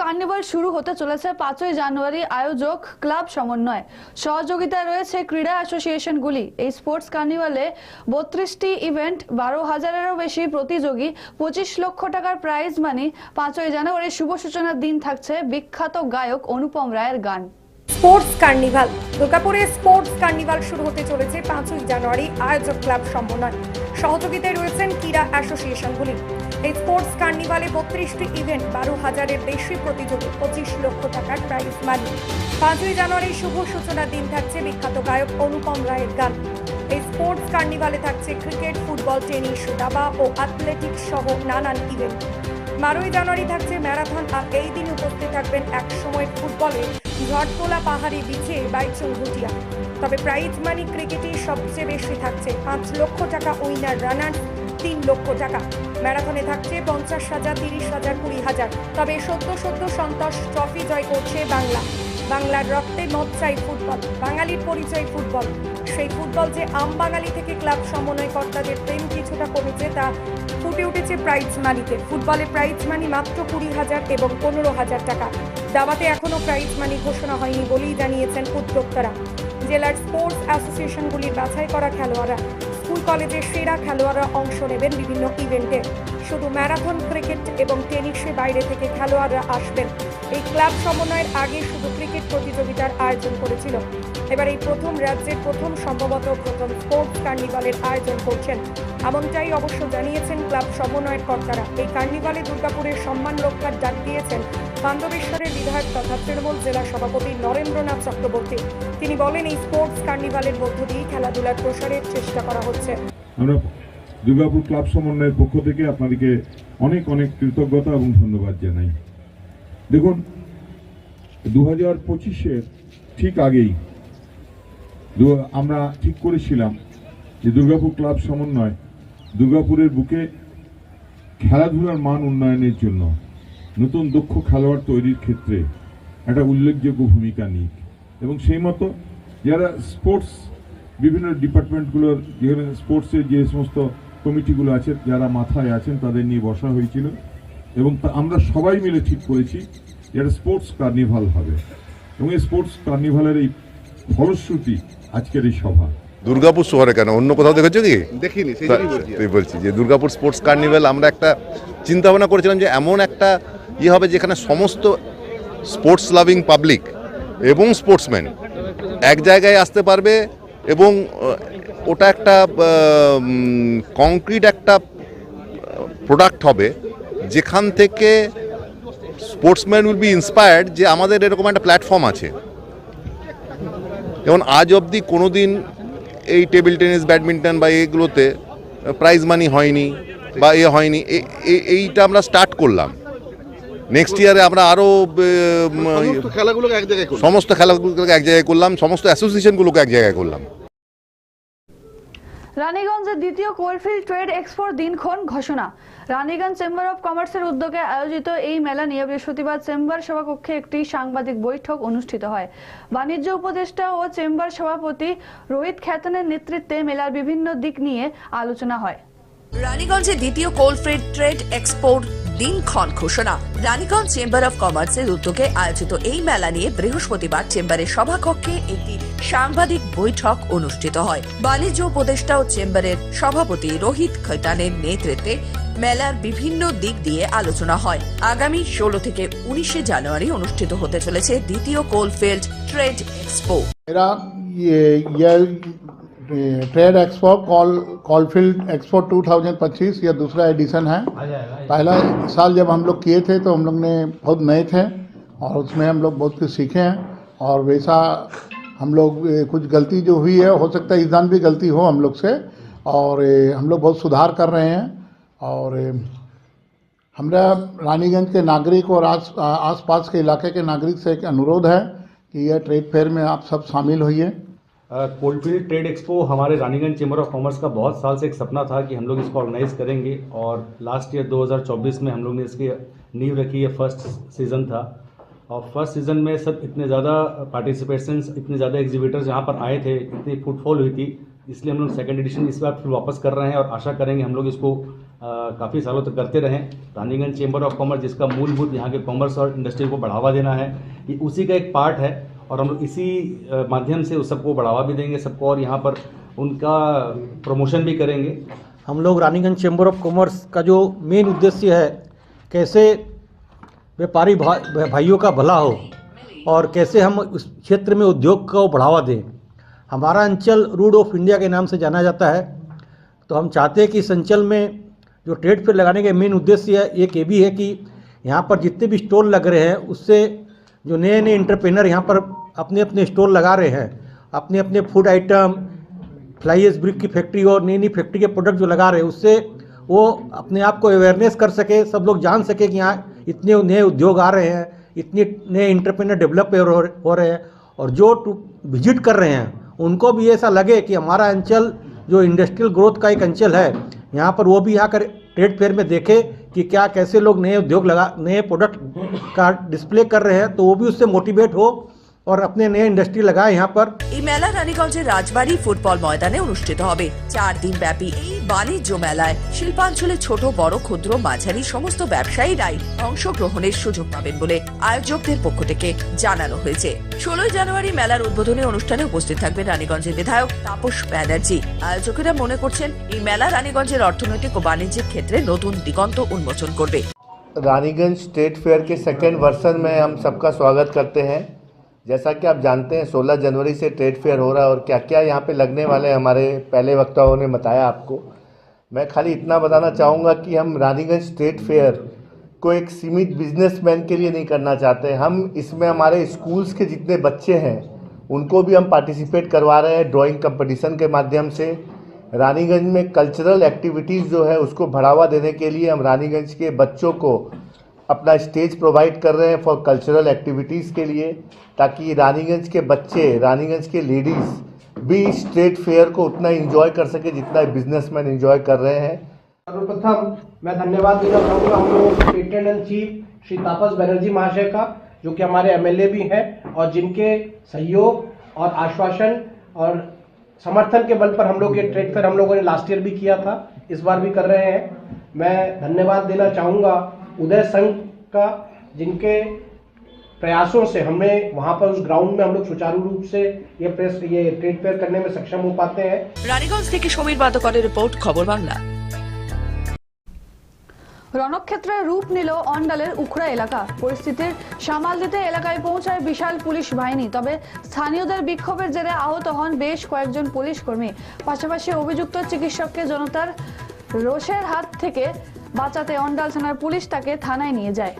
Carnival শুরু হতে চলেছে পাঁচই জানুয়ারি। আয়োজক ক্লাব সমন্বয়। সহযোগিতায় রয়েছে ক্রীড়া অ্যাসোসিয়েশনগুলি। এই স্পোর্টস কার্নিভালে বত্রিশটি ইভেন্ট, বারো হাজারেরও বেশি প্রতিযোগী, পঁচিশ লক্ষ টাকার প্রাইজ মানি, পাঁচই জানুয়ারি শুভ সূচনার দিন থাকছে বিখ্যাত গায়ক অনুপম রায়ের গান। Sports carnival. দুর্গাপুরে স্পোর্টস কার্নিভাল শুরু হতে চলেছে পাঁচই জানুয়ারি, আয়োজক ক্লাব সমন্বয়। সহযোগিতায় রয়েছেন ক্রীড়া অ্যাসোসিয়েশনগুলি। এই স্পোর্টস কার্নিভালে বত্রিশটি ইভেন্ট, বারো হাজারের বেশি প্রতিযোগী, পঁচিশ লক্ষ টাকার প্রাইজ মানি পাঁচই জানুয়ারি শুভ সূচনা দিন থাকছে বিখ্যাত গায়ক অনুপম রায়ের গান। এই স্পোর্টস কার্নিভালে থাকছে ক্রিকেট, ফুটবল, টেনিস, দাবা ও অ্যাথলেটিক্স সহ নানান ইভেন্ট। বারোই জানুয়ারি থাকছে ম্যারাথন, আর এই দিন উপস্থিত থাকবেন এক সময় ফুটবলে ঝড়তোলা পাহাড়ি বিচে বাইচুং ভুটিয়া। তবে প্রাইজ মানি ক্রিকেটে সবচেয়ে বেশি থাকছে। পাঁচ লক্ষ টাকা উইনার রানার তিন লক্ষ টাকা। ম্যারাথনে থাকছে পঞ্চাশ হাজার, তিরিশ হাজার, কুড়ি হাজার। তবে সদ্য সদ্য সন্তোষ ট্রফি জয় করছে বাংলা। বাংলার রক্তে নদ চাই ফুটবল, বাঙালির পরিচয় ফুটবল। সেই ফুটবল যে আম বাঙালি থেকে ক্লাব সমন্বয়কর্তাদের প্রেম কিছুটা কমেছে, তা ফুটে উঠেছে প্রাইজ মানিতে ফুটবলে প্রাইজ মানি মাত্র কুড়ি হাজার এবং পনেরো হাজার টাকা। দাবাতে এখনও প্রাইজ মানি ঘোষণা হয়নি বলেই জানিয়েছেন উদ্যোক্তারা। জেলার স্পোর্টস অ্যাসোসিয়েশনগুলির বাছাই করা খেলোয়াড়রা। স্কুল কলেজের সেরা খেলোয়াড়রা অংশ নেবেন বিভিন্ন ইভেন্টে। শুধু ম্যারাথন, ক্রিকেট এবং টেনিসে বাইরে থেকে খেলোয়াড়রা আসবেন। এই ক্লাব সমন্বয়ের আগে শুধু ক্রিকেট প্রতিযোগিতার আয়োজন করেছিল। এবার এই প্রথম রাজ্যের প্রথম সম্ভবত প্রথম স্পোর্টস কার্নিভালের আয়োজন করছেন। এমনটাই অবশ্য জানিয়েছেন ক্লাব সমন্বয়ের কর্তারা। এই কার্নিভালে দুর্গাপুরের সম্মান রক্ষার ডাক দিয়েছেন বান্ধবেশ্বরের বিধায়ক তথা তৃণমূল জেলা সভাপতি নরেন্দ্রনাথ চক্রবর্তী। তিনি বলেন, এই স্পোর্টস কার্নিভালের মধ্য দিয়ে খেলাধুলার প্রসারের চেষ্টা করা হচ্ছে। দুর্গাপুর ক্লাব সমন্বয়ের পক্ষ থেকে আপনাদেরকে অনেক অনেক কৃতজ্ঞতা এবং ধন্যবাদ জানাই। দেখুন দু হাজার পঁচিশের ঠিক আগেই আমরা ঠিক করেছিলাম যে দুর্গাপুর ক্লাব সমন্বয় দুর্গাপুরের বুকে খেলাধুলার মান উন্নয়নের জন্য নতুন দক্ষ খেলোয়াড় তৈরির ক্ষেত্রে একটা উল্লেখযোগ্য ভূমিকা নিক। এবং সেই মতো যারা স্পোর্টস বিভিন্ন ডিপার্টমেন্টগুলোর, যেখানে স্পোর্টসের যে সমস্ত কমিটিগুলো আছে, যারা মাথায় আছেন, তাদের নিয়ে বসা হয়েছিল। এবং আমরা সবাই মিলে ঠিক করেছি যে একটা স্পোর্টস কার্নিভাল হবে। এবং এই স্পোর্টস কার্নিভালের এই ফলশ্রুতি আজকের এই সভা। দুর্গাপুর শহরে কেন? অন্য কোথাও দেখেছ কি? দেখিনি সেই বলছি যে দুর্গাপুর স্পোর্টস কার্নিভেল আমরা একটা চিন্তা ভাবনা করেছিলাম যে এমন একটা ইয়ে হবে যেখানে সমস্ত স্পোর্টস লাভিং পাবলিক এবং স্পোর্টসম্যান এক জায়গায় আসতে পারবে এবং ওটা একটা কংক্রিট একটা প্রোডাক্ট হবে যেখান থেকে স্পোর্টসম্যান উইল বি ইন্সপায়ার্ড যে আমাদের এরকম একটা প্ল্যাটফর্ম আছে। যেমন আজ অবধি কোনো দিন এই টেবিল টেনিস ব্যাডমিন্টন বা এগুলোতে প্রাইজ মানি হয়নি বা এ হয়নি এইটা আমরা স্টার্ট করলাম। নেক্সট ইয়ারে আমরা আরও সমস্ত খেলাগুলোকে এক জায়গায় সমস্ত খেলাগুলোকে এক জায়গায় করলাম সমস্ত অ্যাসোসিয়েশনগুলোকে এক জায়গায় করলাম। রানীগঞ্জের দ্বিতীয় কোলফিল্ড ট্রেড এক্সপোর দিনক্ষণ ঘোষণা। রানীগঞ্জ চেম্বার অফ কমার্সের উদ্যোগে আয়োজিত এই মেলা নিয়ে বৃহস্পতিবার চেম্বার সভাকক্ষে একটি সাংবাদিক বৈঠক অনুষ্ঠিত হয়। বাণিজ্য উপদেষ্টা ও চেম্বার সভাপতি রোহিত খ্যাতনের নেতৃত্বে মেলার বিভিন্ন দিক নিয়ে আলোচনা হয়। রানীগঞ্জে দ্বিতীয় কোলফিল্ড ট্রেড এক্সপোর দিনক্ষণ ঘোষণা। রানীগঞ্জ চেম্বার অফ কমার্সের উদ্যোগে আয়োজিত এই মেলা নিয়ে বৃহস্পতিবার চেম্বারের সভাকক্ষে একটি সাংবাদিক বৈঠক অনুষ্ঠিত হয় বাণিজ্য উপদেষ্টা ও চেম্বারের সভাপতি রোহিত খৈতানের নেতৃত্বে মেলার বিভিন্ন দিক দিয়ে আলোচনা হয় আগামী ষোলো থেকে উনিশে জানুয়ারি অনুষ্ঠিত হতে চলেছে দ্বিতীয় কোলফিল্ড ট্রেড এক্সপো मेरा ये ये trade expo call Caulfield expo 2025 ये दूसरा एडिशन है पहला साल जब हम लोग किए थे तो हम लोग ने बहुत नए थे और उसमें हम लोग बहुत कुछ सीखे हैं और वैसा हम लोग कुछ गलती जो हुई है, हो सकता है इस भी गलती हो हम लोग से। और हम लोग बहुत सुधार कर रहे हैं। और हमारा रानीगंज के नागरिक और आस आसपास के इलाके के नागरिक से एक अनुरोध है कि यह ट्रेड फेयर में आप सब शामिल होइए। कोल्डफील्ड ट्रेड एक्सपो हमारे रानीगंज चेंबर ऑफ़ कॉमर्स का बहुत साल से एक सपना था कि हम लोग इसको ऑर्गेनाइज करेंगे। और लास्ट ईयर 2024 में हम लोग ने इसकी नींव रखी है फ़र्स्ट सीज़न था। और फ़र्स्ट सीज़न में सब इतने ज़्यादा पार्टिसिपेशंस इतने ज़्यादा एग्जीबिटर्स यहाँ पर आए थे, इतनी फुटफॉल हुई थी, इसलिए हम लोग सेकेंड एडिशन इस बार फिर वापस कर रहे हैं और आशा करेंगे हम लोग इसको काफ़ी सालों तक करते रहें। रानीगंज चेंबर ऑफ़ कॉमर्स जिसका मूलभूत यहाँ के कॉमर्स और इंडस्ट्री को बढ़ावा देना है, ये उसी का एक पार्ट है और हम लोग इसी माध्यम से उस सबको बढ़ावा भी देंगे, सबको और यहाँ पर उनका प्रमोशन भी करेंगे। हम लोग रानीगंज चेंबर ऑफ़ कॉमर्स का जो मेन उद्देश्य है, कैसे व्यापारी भा, भाइयों का भला हो और कैसे हम उस क्षेत्र में उद्योग को बढ़ावा दें। हमारा अंचल रूड ऑफ़ इंडिया के नाम से जाना जाता है। तो हम चाहते हैं कि इस अंचल में जो ट्रेड फेयर लगाने का मेन उद्देश्य है एक ये भी है कि यहाँ पर जितने भी स्टॉल लग रहे हैं उससे जो नए नए इंटरप्रेनर यहाँ पर अपने अपने स्टॉल लगा रहे हैं। अपने अपने food item fly ash brick की फैक्ट्री और नई नई फैक्ट्री के प्रोडक्ट जो लगा रहे हैं उससे वो अपने आप को अवेयरनेस कर सके सब लोग जान सके कि यहाँ इतने नए उद्योग आ रहे हैं, इतने नए इंटरप्रेनर डेवलप हो रहे, हैं और जो विज़िट कर रहे हैं, उनको भी ऐसा लगे कि हमारा अंचल जो इंडस्ट्रियल ग्रोथ का एक अंचल है, यहाँ पर वो भी यहाँ कर ट्रेड फेयर में देखे कि क्या, कैसे लोग नए उद्योग लगा, नए प्रोडक्ट का डिस्प्ले कर रहे हैं तो वो भी उससे मोटिवेट हो और अपने नए इंडस्ट्री लगाए यहाँ पर এই মেলা রানীগঞ্জের রাজবাড়ী ফুটবল ময়দানে অনুষ্ঠিত হবে চার দিন ব্যাপী এই বাণিজ্য মেলায় শিল্পাঞ্চলের ছোট বড় ক্ষুদ্র মাঝারি সমস্ত ব্যবসায়ীরাই অংশগ্রহণের সুযোগ পাবেন বলে আয়োজকদের পক্ষ থেকে জানানো হয়েছে ষোলোই জানুয়ারি মেলার উদ্বোধনী অনুষ্ঠানে উপস্থিত থাকবেন রানীগঞ্জের বিধায়ক তাপস ব্যানার্জি আয়োজকেরা মনে করছেন এই মেলা রানীগঞ্জের অর্থনৈতিক ও বাণিজ্যিক ক্ষেত্রে নতুন দিগন্ত উন্মোচন করবে रानीगंज स्टेट फेयर के सेकेंड वर्सन में हम सबका स्वागत करते हैं जैसा कि आप जानते हैं 16 जनवरी से ट्रेड फेयर हो रहा है और क्या क्या यहाँ पे लगने वाले हमारे पहले वक्ताओं ने बताया आपको। मैं खाली इतना बताना चाहूँगा कि हम रानीगंज ट्रेड फेयर को एक सीमित बिजनेसमैन के लिए नहीं करना चाहते। हम इसमें हमारे स्कूल्स के जितने बच्चे हैं, उनको भी हम पार्टिसिपेट करवा रहे हैं ड्राइंग कंपटीशन के माध्यम से। रानीगंज में कल्चरल एक्टिविटीज़ जो है, उसको बढ़ावा देने के लिए हम रानीगंज के बच्चों को अपना स्टेज प्रोवाइड कर रहे हैं फॉर कल्चरल एक्टिविटीज़ के लिए, ताकि रानीगंज के बच्चे, रानीगंज के लेडीज़ भी स्टेट फेयर को उतना इंजॉय कर सके जितना बिजनेसमैन इंजॉय कर रहे हैं। सर्वप्रथम मैं धन्यवाद देना चाहूँगा हम लोग patent and chief Shri Tapas Banerjee महाशय का, जो कि हमारे एमएलए भी हैं और जिनके सहयोग और आश्वासन और समर्थन के बल पर हम लोग ये ट्रेड फेयर हम लोगों ने लास्ट ईयर भी किया था, इस बार भी कर रहे हैं। मैं धन्यवाद देना चाहूँगा उदय संघ का जिनके प्रयासों से हमें वहाँ पर उस ग्राउंड में हम लोग सुचारू रूप से ये प्रेस ये ट्रेड फेयर करने में सक्षम हो पाते हैं রানীগঞ্জ থেকে সমীর বাদকরের রিপোর্ট খবর বাংলা রণক্ষেত্রে রূপ নিল অন্ডালের উখড়া এলাকা পরিস্থিতির সামাল দিতে এলাকায় পৌঁছায় বিশাল পুলিশ বাহিনী তবে স্থানীয়দের বিক্ষোভের জেরে আহত হন বেশ কয়েকজন পুলিশ কর্মী পাশাপাশি অভিযুক্ত চিকিৎসককে জনতার রোষের হাত থেকে বাঁচাতে অন্ডাল থানার পুলিশ তাকে থানায় নিয়ে যায়।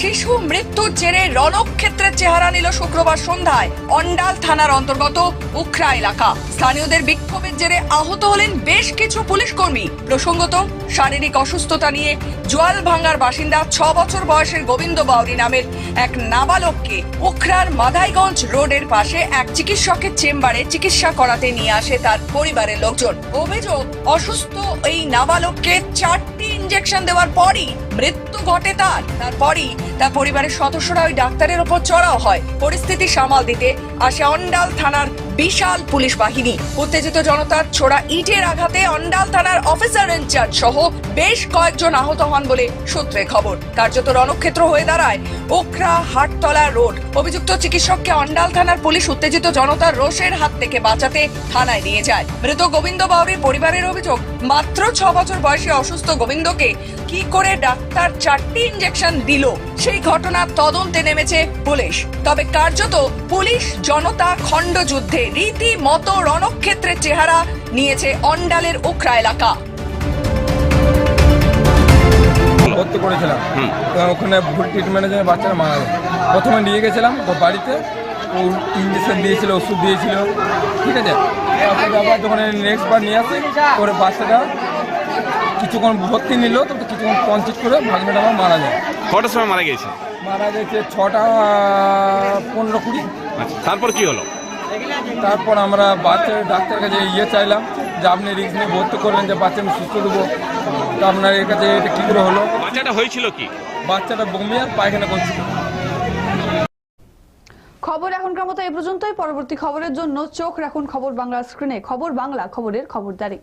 শিশু মৃত্যুর জেরে রণক্ষেত্রের চেহারা নিল শুক্রবার সন্ধ্যায় অন্ডাল থানার অন্তর্গত উখরা এলাকা। স্থানীয়দের বিক্ষোভের জেরে আহত হলেন বেশ কিছু পুলিশ কর্মী। প্রসঙ্গত, শারীরিক অসুস্থতা নিয়ে জোয়াল ভাঙ্গার বাসিন্দা ছ বছর বয়সের গোবিন্দ বাউরি নামের এক নাবালককে উখরার মাদাইগঞ্জ রোডের পাশে এক চিকিৎসকের চেম্বারে চিকিৎসা করাতে নিয়ে আসে তার পরিবারের লোকজন। অভিযোগ, অসুস্থ এই নাবালককে চারটি ইঞ্জেকশন দেওয়ার পরই মৃত্যু ঘটে তার। তারপরই তার পরিবারের সদস্যরা ওই ডাক্তারের ওপর চড়াও হয়। পরিস্থিতি সামাল দিতে আসে অন্ডাল থানার বিশাল পুলিশ বাহিনী। উত্তেজিত জনতার ছোড়া ইটের আঘাতে অন্ডাল থানার অফিসার ইনচার্জ সহ বেশ কয়েকজন আহত হন বলে সূত্রে খবর। কার্যত রণক্ষেত্র হয়ে দাঁড়ায় ওখরা হাটতলা রোড। অভিযুক্ত চিকিৎসককে অন্ডাল থানার পুলিশ উত্তেজিত জনতার রোষের হাত থেকে বাঁচাতে থানায় নিয়ে যায়। মৃত গোবিন্দ বাউরির পরিবারের অভিযোগ, মাত্র ছ বছর বয়সী অসুস্থ গোবিন্দকে কি করে ডাক্তার চারটি ইঞ্জেকশন দিল, সেই ঘটনার তদন্তে নেমেছে পুলিশ। তবে কার্যত পুলিশ জনতা খণ্ডযুদ্ধে রীতিমতো রণক্ষেত্রের চেহারা নিয়েছে অন্ডালের উখরা এলাকা। ভর্তি করেছিলাম। ওখানে ভুল ট্রিটমেন্টের জন্য বাচ্চারা মারা যায় প্রথমে নিয়ে গেছিলাম বাড়িতে ও ইঞ্জেকশন দিয়েছিল ওষুধ দিয়েছিল। ঠিক আছে? তারপরে আবার যখন নেক্সট বার নিয়ে আসি ওর বাচ্চাটা কিছুক্ষণ ভর্তি নিল তো কিছুক্ষণ কনসিট করে ভাগনাটা আমার মারা যায়। কটার সময় মারা গেছে মারা গেছে ছটা পনেরো কুড়ি। আচ্ছা তারপর কি হলো? তারপর আমরা বাচ্চার ডাক্তার কাছে ইয়ে চাইলাম যে আপনি রিক্স নিয়ে ভর্তি করলেন যে বাচ্চা আমি সুস্থ দেবো তা আপনার এর কাছে এটা কী করে হলো? বাচ্চাটা হয়েছিল কি? বাচ্চাটা বমি আর পায়খানা করছিল। খবর এখনকার মতো এ পর্যন্তই। পরবর্তী খবরের জন্য চোখ রাখুন খবর বাংলা স্ক্রিনে। খবর বাংলা খবরের খবরদারি।